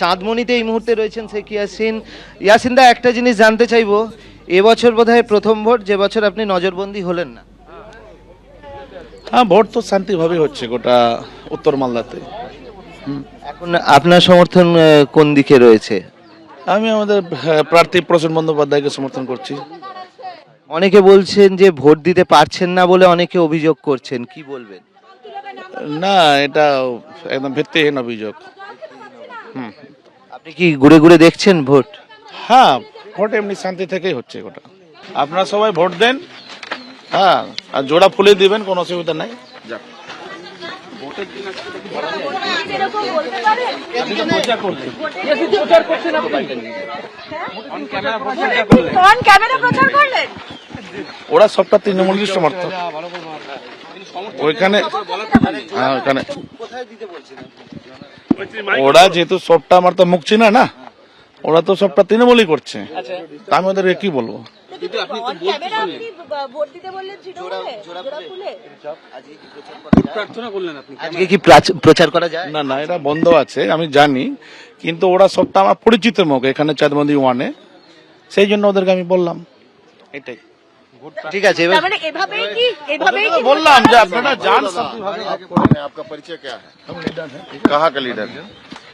চাঁদমণিতে এই মুহূর্তে রয়েছেন শেখ ইয়াসিন। ইয়াসিন দা একটা জিনিস জানতে চাইব এবছর বোধ হয় প্রথম ভোট যে বছর আপনি নজরবন্দি হলেন না। হ্যাঁ ভোট তো শান্তিভাবে হচ্ছে গোটা উত্তর মালদাতে। এখন আপনার সমর্থন কোন দিকে রয়েছে? আমি আমাদের প্রার্থী প্রসন্ন বন্দ্যোপাধ্যায়কে সমর্থন করছি। অনেকে বলছেন যে ভোট দিতে পারছেন না বলে অনেকে অভিযোগ করছেন কি বলবেন? না এটা একদম ভিত্তিহীন অভিযোগ। আপনি কি ঘুরে ঘুরে দেখছেন ভোট? হ্যাঁ ভোট এমনি শান্তি থেকেই হচ্ছে গোটা। আপনারা সবাই ভোট দেন হ্যাঁ আর জোড়া ফুলে দিবেন কোনো অসুবিধা নাই। যাক। অন ক্যামেরা প্রচার করলেন। ওরা সবটা তৃণমূলের সমর্থক। ওইখানে হ্যাঁ ওইখানে। ওরা যেহেতু সবটা আমার তো মুখ চিনা না ওরা তো সবটা তৃণমূলই করছে। তা আমি ওদেরকে কি বলব? আপনি ব- ভোট দিতে বললেন তৃণমূলে জোড়া ফুলে। আজকে কি প্রাচ- প্রচার করা না না এটা বন্ধ আছে আমি জানি কিন্তু ওরা সবটা আমার পরিচিত মুখ এখানে চাঁদমন্দি ওয়ানে। সেই জন্য ওদেরকে আমি বললাম। এটাই। ঠিক আছে এবার তার মানে এভাবেই কি এভাবেই কি বললাম যে আপনারা যান সব आपका परिचय क्या है कहाँ का लीडर है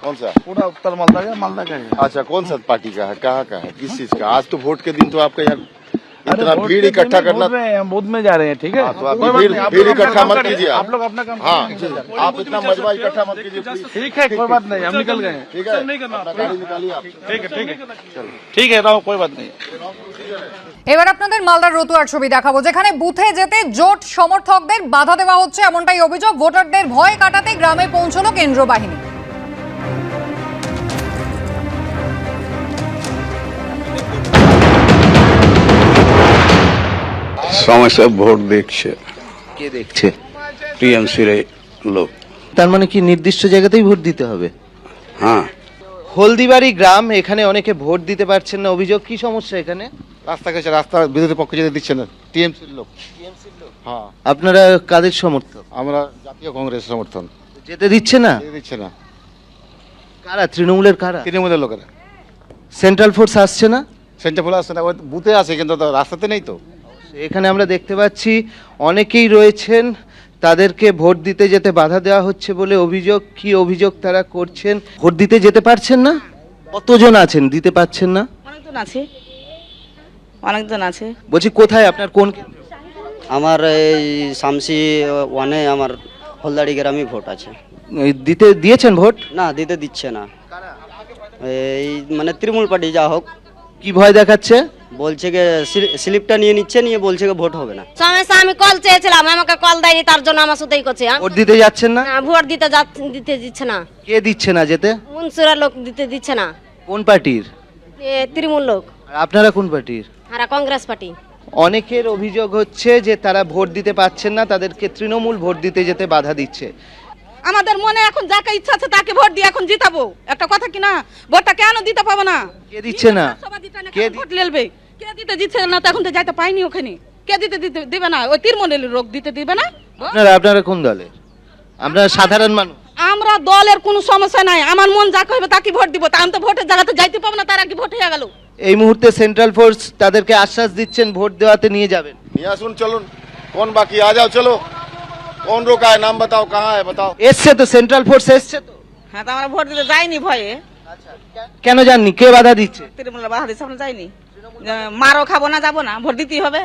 कौन सा पूरा उत्तर मालदा का मालदा का है अच्छा कौन सा पार्टी का है कहाँ का है किस चीज का आज तो वोट के दिन तो आपका यहाँ अरे इतना वोट भीड़ के इकट्ठा दिन में करना बूथ में हम बूथ में जा रहे हैं ठीक है हाँ, तो आप कोई बात भीड़- नहीं, आप भीड़ लोग अपना इकट्ठा काम मत करिए, कीजिए आप। आप लोग अपना काम हाँ करिए। आप इतना मजबा इकट्ठा मत कीजिए please। ठीक है कोई बात नहीं हम निकल गए हैं। ठीक है अपना गाड़ी निकालिए आप ठीक है ठीक है ठीक है रहो कोई बात नहीं এবার আপনাদের মালদার রতুয়ার ছবি দেখাবো যেখানে বুথে যেতে জোট সমর্থকদের বাধা দেওয়া হচ্ছে এমনটাই অভিযোগ ভোটারদের ভয় কাটাতে গ্রামে পৌঁছলো কেন্দ্র বাহিনী সমস্যা ভোট দেখছে। কে দেখছে? টিএমসির লোক। তার মানে কি নির্দিষ্ট জায়গাতেই ভোট দিতে হবে? হ্যাঁ। হলদিবাড়ি গ্রাম এখানে অনেকে ভোট দিতে পারছেন না। অভিযোগ কি সমস্যা এখানে? রাস্তা গেছে রাস্তা বিরোধী পক্ষে যেতে দিচ্ছে না। টিএমসির লোক। হ্যাঁ। আপনারা কাদের সমর্থক? আমরা জাতীয় কংগ্রেস সমর্থন। যেতে দিচ্ছে না? যেতে দিচ্ছে না। কারা? তৃণমূলের কারা? তৃণমূলের লোকেরা। সেন্ট্রাল ফোর্স আসছে না? সেন্টার ফুলে আসছে না ওই বুথে আছে কিন্তু রাস্তাতে নেই তো। এখানে আমরা দেখতে পাচ্ছি অনেকেই রয়েছেন তাদেরকে ভোট দিতে যেতে বাধা দেওয়া হচ্ছে বলে অভিযোগ। কি অভিযোগ তারা করছেন? ভোট দিতে যেতে পারছেন না? কতজন আছেন? দিতে পারছেন না? অনেকজন আছে। অনেকজন আছে। বলছি কোথায় আপনার? কোন আমার এই শামসি ওয়ানে আমার হলদাড়ি গ্রামে ভোট আছে। দিতে দিয়েছেন ভোট? না দিতে দিচ্ছে না। এই মানে তৃণমূল পার্টি যা হোক। কি ভয় দেখাচ্ছে? বলছে যে স্লিপটা নিয়ে নিচ্ছে নিয়ে বলছে যে ভোট হবে না। সমস্যা আমি কল চেয়েছিলাম আমাকে কল দেয়নি তার জন্য আমার সাথেই করছে ভোট দিতে যাচ্ছেন না? না, ভোট দিতে যাচ্ছে- দিতে দিচ্ছে না। কে দিচ্ছে না যেতে? মুন্সুরা লোক দিতে দিচ্ছে না। কোন পার্টির? এ, তৃণমূল লোক। আর আপনারা কোন পার্টির? আর কংগ্রেস পার্টি। অনেকের অভিযোগ হচ্ছে যে তারা ভোট দিতে পারছেন না তাদেরকে তৃণমূল ভোট দিতে যেতে বাধা দিচ্ছে। আমাদের মনে এখন যাকে ইচ্ছা আছে তাকে ভোট দিয়ে এখন জিতাবো। একটা কথা কি না? ভোটটা কেন দিতে পাবো না? কে দিচ্ছে না? সবাই দিতে না, কে দি- ভোট লেলবে? কে দিতে দিচ্ছে না তো এখন তো যাইতে পাইনি ওখানে কে দিতে দিতে দিবে না ওই তৃণমূলের লোক দিতে দিবে না আপনারা আপনারা কোন দলের আপনারা সাধারণ মানুষ আমরা দলের কোনো সমস্যা নাই আমার মন যা কইবে তাকে ভোট দিব তা আমি তো ভোটের জায়গাতে যাইতে পাবো না তার আগে ভোট হয়ে গেল এই মুহূর্তে সেন্ট্রাল ফোর্স তাদেরকে আশ্বাস দিচ্ছেন ভোট দেওয়াতে নিয়ে যাবেন यहाँ सुन चलो कौन बाकी आ जाओ चलो कौन रोका है नाम बताओ कहाँ है बताओ এসছে তো সেন্ট্রাল ফোর্স এসছে তো হ্যাঁ তো আমরা ভোট দিতে যাইনি ভয়ে কেন জাননি কে বাধা দিচ্ছে তৃণমূলের বাধা দিচ্ছে আমরা যাইনি যে মারও খাব না যাব না ভোট দিতেই হবে।